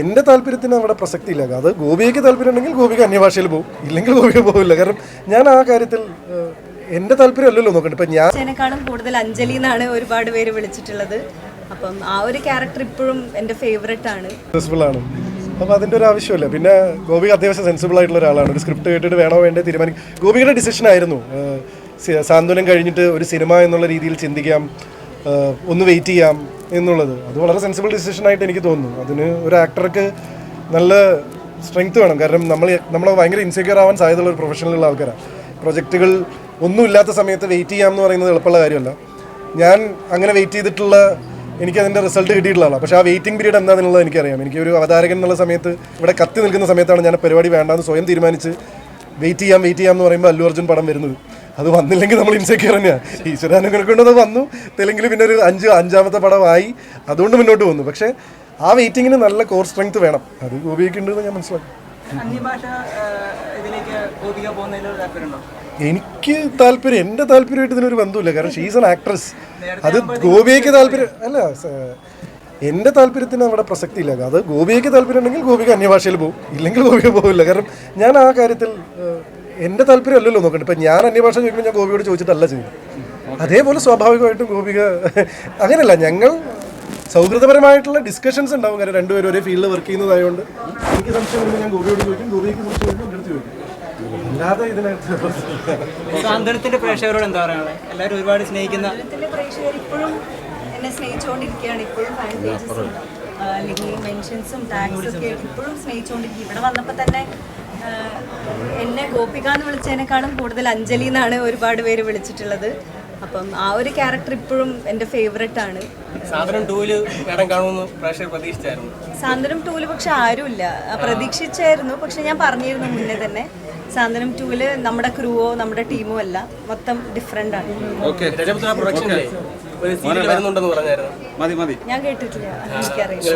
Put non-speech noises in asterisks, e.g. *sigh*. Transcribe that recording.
എന്റെ താല്പര്യത്തിന് അവിടെ പ്രസക്തിയില്ല. അത് ഗോപിക്ക് താല്പര്യം ഉണ്ടെങ്കിൽ ഗോപിക്ക് അന്യഭാഷയിൽ പോകും. ഇല്ലെങ്കിൽ ഗോപിക പോകില്ല കാരണം ഞാൻ ആ കാര്യത്തിൽ എന്റെ എന്റെ താല്പര്യം അല്ലല്ലോ നോക്കണ്ട ഇപ്പം ഞാൻ കൂടുതൽ അഞ്ജലി എന്നാണ് ഒരുപാട് പേര് വിളിച്ചിട്ടുള്ളത്. അപ്പം ആ ഒരു ക്യാരക്ടർ ഇപ്പോഴും എന്റെ ഫേവറേറ്റ് ആണ്. സക്സസ്ഫുൾ ആണ്. അപ്പോൾ അതിന്റെ ഒരു ആവശ്യമില്ല. പിന്നെ ഗോപിക അത്യാവശ്യം സെൻസിബിൾ ആയിട്ടുള്ള ഒരാളാണ്. ഒരു സ്ക്രിപ്റ്റ് കേട്ടിട്ട് വേണോ വേണ്ടേ തീരുമാനിക്കും ഗോപികയുടെ ഡിസിഷൻ ആയിരുന്നു. സാന്ത്വനം കഴിഞ്ഞിട്ട് ഒരു സിനിമ എന്നുള്ള രീതിയിൽ ചിന്തിക്കാം. ഒന്ന് വെയിറ്റ് ചെയ്യാം. എന്നുള്ളത്. അത് വളരെ സെൻസിബിൾ ഡിസിഷൻ ആയിട്ട് എനിക്ക് തോന്നുന്നു. അതിന് ഒരു ആക്ടർക്ക് നല്ല സ്ട്രെങ്ത് വേണം. കാരണം നമ്മൾ നമ്മൾ ഭയങ്കര ഇൻസെക്യൂർ ആവാൻ സാധ്യതയുള്ള ഒരു പ്രൊഫഷണലുള്ള ആൾക്കാരാണ് പ്രൊജക്റ്റുകൾ ഒന്നുമില്ലാത്ത സമയത്ത് വെയിറ്റ് ചെയ്യാം എന്ന് പറയുന്നത് എളുപ്പമുള്ള കാര്യമല്ല. ഞാൻ അങ്ങനെ വെയിറ്റ് ചെയ്തിട്ടുള്ള എനിക്ക് അതിന്റെ റിസൾട്ട് കിട്ടിയിട്ടുള്ള ആളാണ് പക്ഷേ ആ വെയിറ്റിംഗ് പീരീഡ് എന്താണെന്നുള്ളത് എനിക്കറിയാം. എനിക്ക് ഒരു അവതാരകൻ എന്നുള്ള സമയത്ത് ഇവിടെ കത്തി നിൽക്കുന്ന സമയത്താണ് ഞാൻ പരിപാടി വേണ്ടാന്ന് സ്വയം തീരുമാനിച്ച് വെയിറ്റ് ചെയ്യാം വെയിറ്റ് ചെയ്യാം എന്ന് പറയുമ്പോൾ അല്ലു അർജുൻ പടം വരുന്നത്. അത് വന്നില്ലെങ്കിൽ നമ്മൾ ഇൻസെക്യൂർ തന്നെയാണ് ഈശ്വരാനുഗ്രഹം കൊണ്ട് അത് വന്നു. തെലുങ്കിൽ പിന്നെ ഒരു അഞ്ച് അഞ്ചാമത്തെ പടമായി. അതുകൊണ്ട് മുന്നോട്ട് വന്നു. പക്ഷേ ആ വെയിറ്റിങ്ങിന് നല്ല കോർ സ്ട്രെങ്ത് വേണം. അത് ഗോപിയൊക്കെ ഉണ്ടെന്ന് ഞാൻ മനസ്സിലാക്കി. എനിക്ക് താല്പര്യം എന്റെ താല്പര്യമായിട്ട് ഇതിനൊരു ബന്ധമില്ല കാരണം ഷീസ് ആൻ ആക്ട്രസ് അത് ഗോപിയയ്ക്ക് താല്പര്യം അല്ല എന്റെ താല്പര്യത്തിന് അവിടെ പ്രസക്തി ഇല്ല അത് ഗോപിയയ്ക്ക് താല്പര്യം ഉണ്ടെങ്കിൽ ഗോപിക അന്യഭാഷയിൽ പോകും. ഇല്ലെങ്കിൽ ഗോപിക പോകില്ല കാരണം ഞാൻ ആ കാര്യത്തിൽ എന്റെ താല്പര്യം അല്ലല്ലോ നോക്കണ്ട ഇപ്പം ഞാൻ അന്യഭാഷ ചോദിക്കുമ്പോൾ ഞാൻ ഗോപിയോട് ചോദിച്ചിട്ടല്ല ചെയ്യുന്നത്. അതേപോലെ സ്വാഭാവികമായിട്ടും ഗോപിക *laughs* അങ്ങനെയല്ല ഞങ്ങൾ സൗഹൃദപരമായിട്ടുള്ള ഡിസ്കഷൻസ് ഉണ്ടാവും. കാരണം രണ്ടുപേരും ഒരേ ഫീൽഡിൽ വർക്ക് ചെയ്യുന്നതായതുകൊണ്ട് എനിക്ക് സംശയം വരുമ്പോൾ ഞാൻ ഗോപിയോട് ചോദിക്കും ഗോപിക്ക് സംശയം വരുമ്പോൾ എന്റെ ചോദിക്കും. അല്ലാതെ ഇതിനകത്ത് സാന്ത്വനത്തിന്റെ പ്രേക്ഷകരോട് എന്താ പറയാനുള്ളത്? എല്ലാവരും ഒരുപാട് സ്നേഹിക്കുന്ന ഇപ്പോഴും എന്നെ സ്നേഹിച്ചുകൊണ്ടിരിക്കുകയാണ് ഇപ്പോഴും ഫാൻ പേജസും അല്ലെങ്കിൽ മെൻഷൻസും ടാഗ്സും ഒക്കെ ഇപ്പോഴും സ്നേഹിച്ചുകൊണ്ടിരിക്കും. ഇവിടെ വന്നപ്പോൾ തന്നെ എന്നെ ഗോപിക എന്ന് വിളിച്ചതിനേക്കാളും കൂടുതൽ അഞ്ജലി എന്നാണ് ഒരുപാട് പേര് വിളിച്ചിട്ടുള്ളത്. അപ്പം ആ ഒരു ക്യാരക്ടർ ഇപ്പോഴും എന്റെ ഫേവറേറ്റ് ആണ്. സാന്ദ്രം ടൂൽ മേഡം കാണുമെന്ന് പ്രേക്ഷകർ പ്രതീക്ഷിച്ചായിരുന്നു. സാന്ത്വനം ടൂൽ പക്ഷെ ആരുമില്ല. ആ, പ്രതീക്ഷിച്ചായിരുന്നു. പക്ഷെ ഞാൻ പറഞ്ഞിരുന്നു മുന്നേ തന്നെ. സാന്ത്വനം ടൂൽ നമ്മുടെ ക്രൂവോ നമ്മുടെ ടീമോ അല്ല. മൊത്തം ഡിഫറെന്റ് ആണ്. ഞാൻ കേട്ടിട്ടില്ല. എനിക്കറിയില്ല.